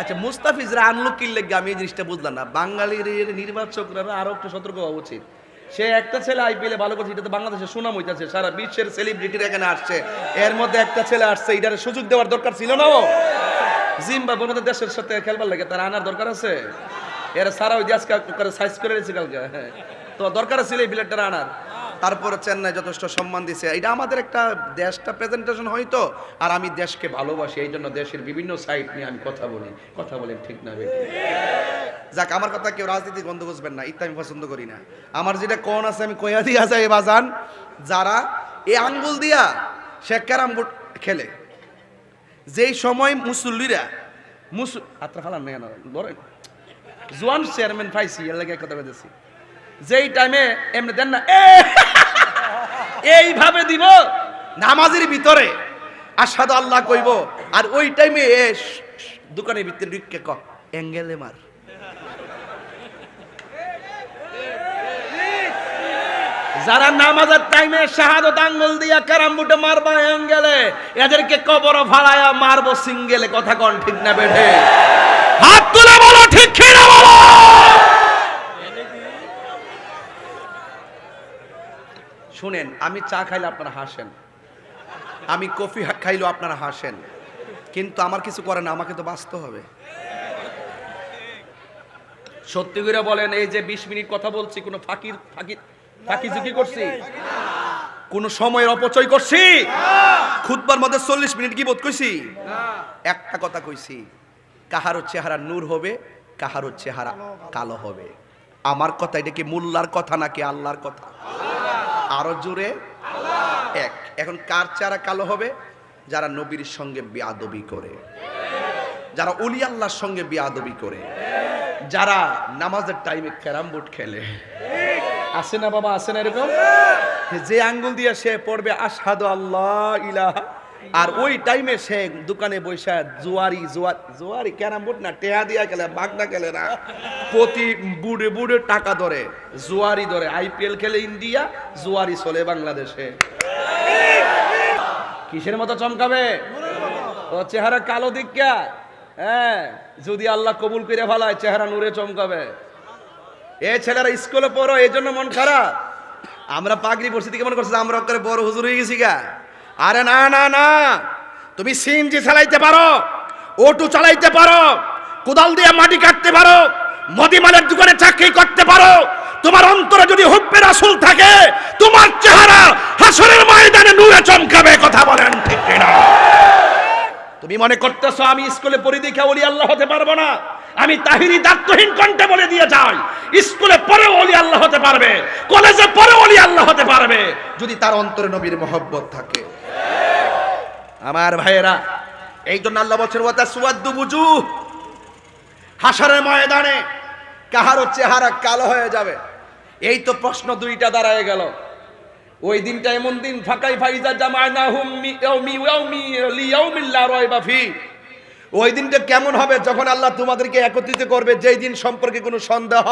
আচ্ছা মুস্তাফিজরা আনলো লেগে আমি এই জিনিসটা বুঝলাম না। বাঙালির নির্বাচকরা আরও একটু সতর্ক হওয়া উচিত। সে একটা ছেলে আইপিএলে ভালো করছে, এটা তো বাংলাদেশের সুনাম হইতাছে, সারা বিশ্বের সেলিব্রিটির এখানে আসছে। এর মধ্যে একটা ছেলে আসছে, এটার সুযোগ দেওয়ার দরকার ছিল না ও। জিম্বাবুর মতো দেশের সাথে খেলবার লাগে তার আনার দরকার আছে। এরা সারা ওই করে সাইজ করে রেখেছে কালকে। হ্যাঁ তো দরকার ছিল এই বিলেটটা আনার। তারপরে চেন্নাই যথেষ্ট সম্মান দিছে। এটা আমাদের একটা দেশটা প্রেজেন্টেশন হয়তো আর আমি দেশকে ভালোবাসি, এই জন্য দেশের বিভিন্ন সাইট নিয়ে আমি কথা বলি। কথা বলেন ঠিক না বেটি। যাক, আমার কথা কেউ রাজনীতি গন্ধ বুঝবেন না ইত্যা আমি পছন্দ করি না। আমার যেটা কোন আছে আমি কয়া দিয়া যাই বাজান যারা এই আঙ্গুল দিয়া সে ক্যারাম বোর্ড খেলে। যেই সময় মুসল্লিরা, মুসল আত্রা ফালান না কেন? বলেন জোয়ান চেয়ারম্যান পাইছি, এর লাগে কথা বলেছি যেই টাইমে এমনি দেন না এইভাবে দিব। নামাজের ভিতরে আসাদ আল্লাহ কইব, আর ওই টাইমে এ দোকানের ভিতরে ঢুকে ক, অ্যাঙ্গেলে মার। যারা নামাজের টাইমে শাহাদত আঙ্গুল দিয়া কারাম বুটে মারবা অ্যাঙ্গেলে, এদেরকে কবর ফালায়া মারবো সিঙ্গেলে, কথা কন ঠিক না বেঠে। হাত তুলে বলো ঠিক কিনা বলো শুনেন, আমি চা খাইলে আপনারা হাসেন। আমি কফি খাইলেও আপনারা হাসেন। কিন্তু আমার কিছু করে না, আমাকে তো বাঁচতে হবে। সত্যি করে বলেন, এই যে বিশ মিনিট কথা বলছি, কোনো ফাঁকির ফাঁকি ফাঁকি ঝুঁকি করছি? কোন সময়ের অপচয় করছি? খুদবার মধ্যে চল্লিশ মিনিট কি বোধ কইছি একটা কথা কইছি কাহারও চেহারা নূর হবে কাহারও চেহারা কালো হবে। আমার কথা এটা কি মোল্লার কথা নাকি আল্লাহর কথা? আরও জোরে। এক। এখন কার চেহারা কালো হবে? যারা নবীর সঙ্গে বিয়াদবি করে। যারা অলি আল্লাহর সঙ্গে বিয়াদবি করে। যারা নামাজের টাইমে ক্যারাম বোর্ড খেলে। আসে না বাবা আসে না এরকম? যে আঙ্গুল দিয়ে সে পড়বে আসাদু আল্লাহ ইলাহা আর ওই টাইমে সে দোকানে বৈশা জুয়ারি, জুয়ার, জুয়ারি ক্যারাম বোর্ড না টেহা দিয়া খেলে বাগনা খেলে না। প্রতি বুড়ে বুড়ে টাকা ধরে, জুয়ারি ধরে। আইপিএল খেলে ইন্ডিয়া, জুয়ারি চলে বাংলাদেশে। কিসের মতো চমকাবে? ও চেহারা কালো দিকা হ্যাঁ যদি আল্লাহ কবুল করে ফেলায়, চেহারা নূরে চমকাবে। এ ছেলেরা স্কুলে পড়ো এই জন্য মন খারাপ। আমরা পাগড়ি পড়ছি থেকে মনে করছি আমরা করে বড় হুজুর হয়ে গেছি গা। আরে না না না। তুমি সিএনজি চালাইতে পারো, অটো চালাইতে পারো, কোদাল দিয়ে মাটি কাটতে পারো মদিমালের দোকানে চাকরি করতে পারো। তোমার অন্তরে যদি হুব্বে রাসূল থাকে, তোমার চেহারা হাসরের ময়দানে নূরে চমকাবে, কথা বলেন ঠিক কিনা? তুমি মনে করতেছো আমি স্কুলে পড়ি দেখে ওলি আল্লাহ হতে পারব না? আমি তাহিরি দায়িত্বহীন কণ্ঠে বলে দিয়ে যাই, স্কুলে পরে ওলি আল্লাহ হতে পারবে, কলেজে পরে ওলি আল্লাহ হতে পারবে। যদি তার অন্তরে নবীর মহব্বত থাকে আমার ভাইয়েরা এই জন্য আল্লাহ বছর ওয়াতা সুয়াদ্দু বুজু হাসারের ময়দানে কাহারও চেহারা কালো হয়ে যাবে? এই তো প্রশ্ন দুইটা দাঁড়ায় গেল। ওই দিনটা এমন দিন, ফাঁকাই ফাইজা জামায়না হুম মি ইয়াউমি ইয়াউমি লিয়াউমিল্লা রাইবা ফি। ওই দিনটা কেমন হবে যখন আল্লাহ তোমাদেরকে একত্রিত করবে? যেই দিন সম্পর্কে কোনো সন্দেহ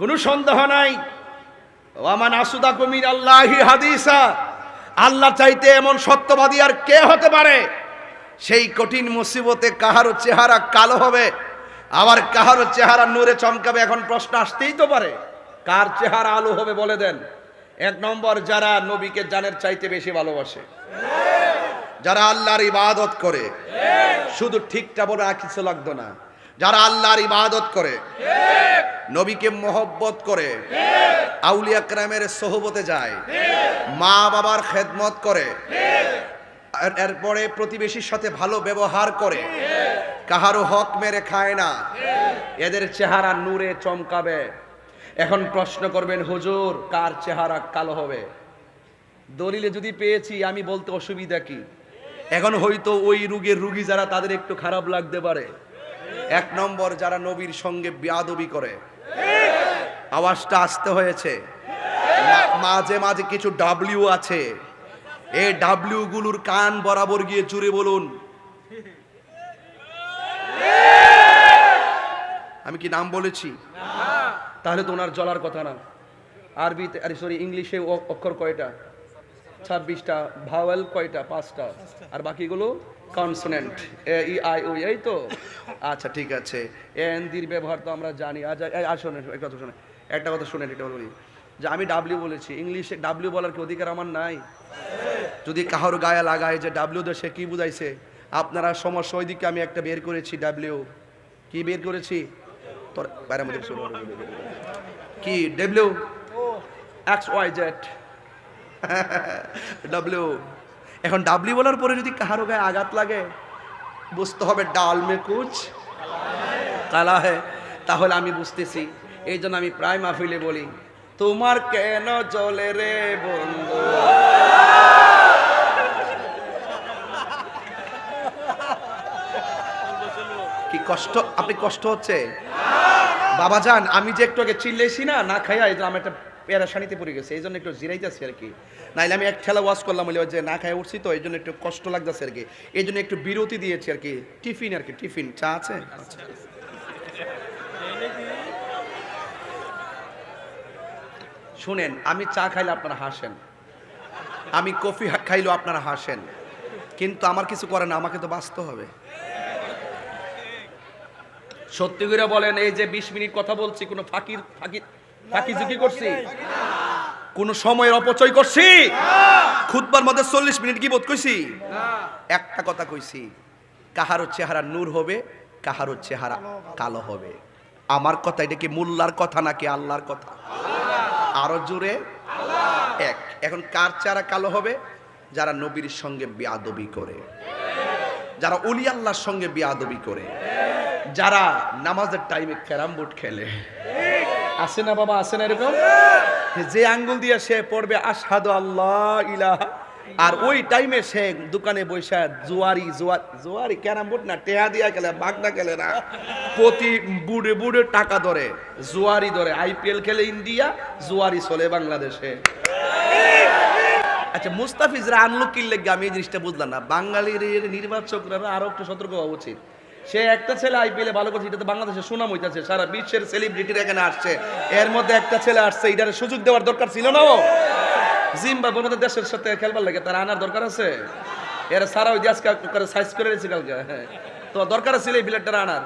কোনো সন্দেহ নাই। ওয়ামান আসুদা কুমির আল্লাহি হাদিসা। আল্লাহ চাইতে এমন সত্যবাদী আর কে হতে পারে? সেই কঠিন মুসিবতে কাহারও চেহারা কালো হবে? আবার কাহারও চেহারা নূরে চমকাবে? এখন প্রশ্ন আসতেই তো পারে। কার চেহারা আলো হবে বলে দেন? এক নম্বর যারা নবীকে জানের চাইতে বেশি ভালোবাসে। যারা আল্লাহর ইবাদত করে। শুধু ঠিকটা বলে আর কিছু লাগতো না। যারা আল্লাহর ইবাদত করে, নবীকে মোহব্বত করে, আউলিয়া ক্রামের সোহবতে যায় মা বাবার খেদমত করে এরপরে প্রতিবেশীর সাথে ভালো ব্যবহার করে, কাহারও হক মেরে খায় না, এদের চেহারা নূরে চমকাবে। এখন প্রশ্ন করবেন, হুজুর, কার চেহারা কালো হবে? দলিলে যদি পেয়েছি, আমি বলতে অসুবিধা কি? এখন হয়তো ওই রুগের রুগী যারা, তাদের একটু খারাপ লাগতে পারে। এক নম্বর যারা নবীর সঙ্গে বিয়াদবি করে। আওয়াজটা আসতে হয়েছে। মাঝে মাঝে কিছু ডাব্লিউ আছে। এই ডাব্লিউ গুলোর কান বরাবর গিয়ে জুড়ে বলুন। আমি কি নাম বলেছি? তাহলে তো ওনার জলার কথা না। আরবিতে আরে সরি ইংলিশে অক্ষর কয়টা? ছাব্বিশটা, ভাওয়েল কয়টা? পাঁচটা। আর বাকিগুলো consonant A, E, I O এই তো? আচ্ছা ঠিক আছে। এন, দির ব্যবহার তো আমরা জানি। আজ আসুন একটা কথা শুনে একটা কথা শুনেন এটা বলি। যে আমি ডাব্লিউ বলেছি, ইংলিশে ডাব্লিউ বলার কি অধিকার আমার নাই? যদি কাহার গায়ে লাগায় যে ডাব্লিউ দেশে কি বুঝাইছে? আপনারা সমস্যা ওই দিকে আমি একটা বের করেছি ডাব্লিউ কি বের করেছি? কি? W X Y Z W এখন ডাব্লিউ বলার পরে যদি কাহারো গায়ে আঘাত লাগে, বুঝতে হবে ডাল মে কুচ কালা হে। তাহলে আমি বুঝতেছি। এই জন্য আমি প্রায় মাহফিলে বলি, তোমার কেন চলে রে বন্ধু? কি কষ্ট? আপনি কষ্ট হচ্ছে? বাবা যান, আমি যে একটু আগে চিল্লেছি না না খাইয়া এই আমার একটা প্যারাশানিতে পড়ে গেছে এই জন্য একটু জিরাইতেছি আর কি। নাইলে আমি এক ঠেলা ওয়াশ করলাম বলে যে না খাই উঠছি তো এই জন্য একটু কষ্ট লাগতেছে আর কি। এই জন্য একটু বিরতি দিয়েছি আর কি। টিফিন আর কি, টিফিন, চা আছে। শুনেন, আমি চা খাইলে আপনারা হাসেন। আমি কফি খাইলেও আপনারা হাসেন। কিন্তু আমার কিছু করে না, আমাকে তো বাঁচতে হবে। সত্যি করে বলেন, এই যে বিশ মিনিট কথা বলছি, কোনো ফাঁকির, ফাঁকি ফাঁকি করছি। কোন সময়ের অপচয় করছি। খুদবার মধ্যে চল্লিশ মিনিট কি বোধ কইছি একটা কথা কইছি কাহারও চেহারা নূর হবে কাহারও চেহারা কালো হবে। আমার কথা এটা কি মোল্লার কথা নাকি আল্লাহর কথা? আরও জোরে। এক, এখন কার চেহারা কালো হবে? যারা নবীর সঙ্গে বেয়াদবি করে। যারা অলি আল্লাহর সঙ্গে বেয়াদবি করে। যারা নামাজের টাইমে ক্যারাম বোর্ড খেলে। আসে না বাবা আসে না এরকম? যে আঙ্গুল দিয়ে সে পড়বে আসাদু আল্লাহ ইলাহা। আর ওই টাইমে সে দোকানে বৈশা জোয়ারি, জুয়ার জোয়ারি ক্যারাম বোর্ড না টেহা দিয়া খেলে বাগনা খেলে না। প্রতি বুড়ে বুড়ে টাকা ধরে, জোয়ারি ধরে। আইপিএল খেলে ইন্ডিয়া, জোয়ারি চলে বাংলাদেশে। আচ্ছা মুস্তাফিজরা আনলো কি লেগে আমি এই জিনিসটা বুঝলাম না? বাঙালির নির্বাচকরা আরও একটু সতর্ক হওয়া উচিত। সে একটা ছেলে আইপিএলে ভালো করছে, এটা তো বাংলাদেশে সুনাম হইতাছে, সারা বিশ্বের সেলিব্রিটির এখানে আসছে। এর মধ্যে একটা ছেলে আসছে, এটার সুযোগ দেওয়ার দরকার ছিল না ও। জিম্বাবুর মতো দেশের সাথে খেলবার লাগে, তার আনার দরকার আছে? এর সারা ওই আজকে করে সাইজ করে রেখেছে কালকে। হ্যাঁ তো দরকার ছিল এই বিলেটটা আনার।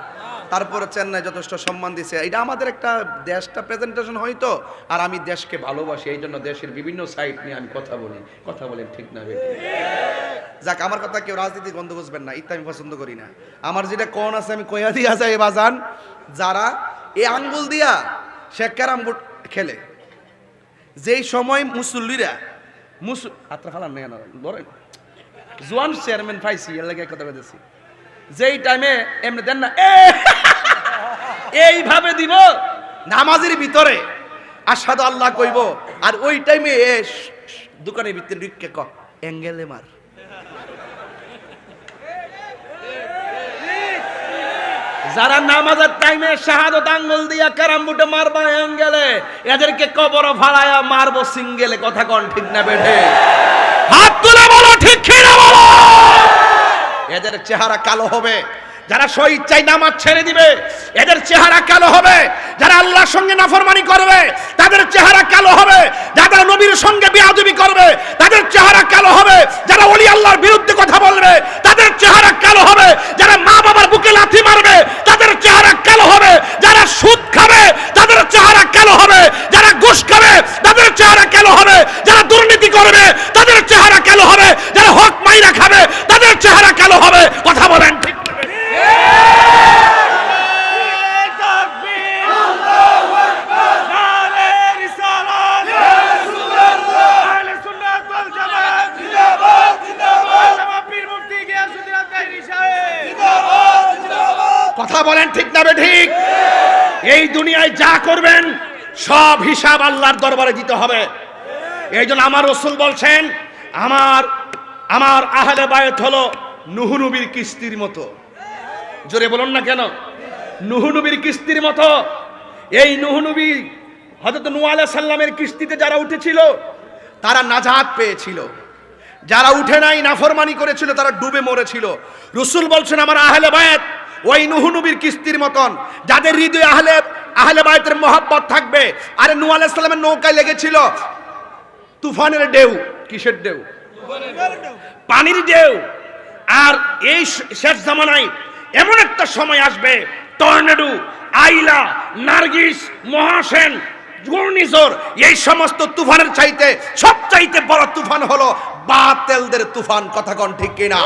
তারপরে চেন্নাই যথেষ্ট সম্মান দিছে। এটা আমাদের একটা দেশটা প্রেজেন্টেশন হয়তো আর আমি দেশকে ভালোবাসি এই জন্য দেশের বিভিন্ন সাইট নিয়ে আমি কথা বলি। কথা বলেন ঠিক না যাক, আমার কথা কেউ রাজনীতি গন্ধ বুঝবেন না ইত্যা আমি পছন্দ করি না। আমার যেটা কোন আছে, আমি কয়া দিয়া যাই বাজান। যারা এই আঙ্গুল দিয়া ক্যারাম বোর্ড খেলে, যেই সময় মুসল্লিরা মুসল হাতটা ফালান না কেন? ধরেন, জোয়ান চেয়ারম্যান পাইছি, এর লাগে কথা বলেছি যেই টাইমে এমনি দেন না এইভাবে দিব, নামাজের ভিতরে আসাদ আল্লাহ কইব, আর ওই টাইমে এ দোকানের ভিতরে ঢুকে ক, অ্যাঙ্গেলে মার। যারা নামাজের টাইমে শাহাদত আঙ্গুল দিয়া কারাম বুটে মারবা অ্যাঙ্গেলে এদেরকে কবর ফালায়া মারবো সিঙ্গেলে কথা কন ঠিক না বেঠে? হাত তুলে বলো, ঠিক কিনা বলো? এদের চেহারা কালো হবে। যারা স্বইচ্ছায় নামাজ ছেড়ে দিবে, এদের চেহারা কালো হবে। যারা আল্লাহর সঙ্গে নাফরমানি করবে, তাদের চেহারা কালো হবে যারা নবীর সঙ্গে বিয়াদবি করবে তাদের চেহারা কালো হবে যারা ওলি আল্লাহর বিরুদ্ধে কথা বলবে তাদের চেহারা কালো হবে যারা মা বাবার বুকে লাথি মারবে তাদের চেহারা কালো হবে যারা সুদ খাবে তাদের চেহারা কালো হবে যারা ঘুষ খাবে তাদের চেহারা কালো হবে যারা দুর্নীতি করবে তাদের চেহারা কালো হবে যারা হক মাইরা খাবে তাদের চেহারা কালো হবে কথা বলেন ঠিক না? কথা বলেন ঠিক না ঠিক? এই দুনিয়ায় যা করবেন, সব হিসাব আল্লাহর দরবারে দিতে হবে। এই জন্য আমার রসুল বলছেন, আমার আমার আহলে বায়ত হলো নুহুনবীর কিস্তির মতো। জোরে বলুন না কেন? নুহুনবীর কিস্তির মতো। এই নুহুনবী হযরত নূহ আলাইহিস সাল্লামের কিস্তিতে যারা উঠেছিল, তারা নাজাত পেয়েছিল। যারা উঠে নাই, নাফরমানি করেছিল, তারা ডুবে মরেছিল। রসুল বলছেন, আমার আহলে বায়াত ওই নুহুনবীর কিস্তির মতন, যাদের হৃদয়ে আহলে আহলে বায়াতের মহাব্বত থাকবে, আরে নূহ আলাইহিস সাল্লামের নৌকায় লেগেছিল। তুফানের ঢেউ, কিসের ঢেউ? পানির ঢেউ। আর এই শেষ জামানায় এমন একটা সময় আসবে, টর্নেডো, আইলা, নার্গিস, মহাসেন, ঘূর্ণিঝড়, এই সমস্ত তুফানের চাইতে সব চাইতে বড় তুফান হলো বাতেলদের তুফান, কথা কন ঠিক কিনা?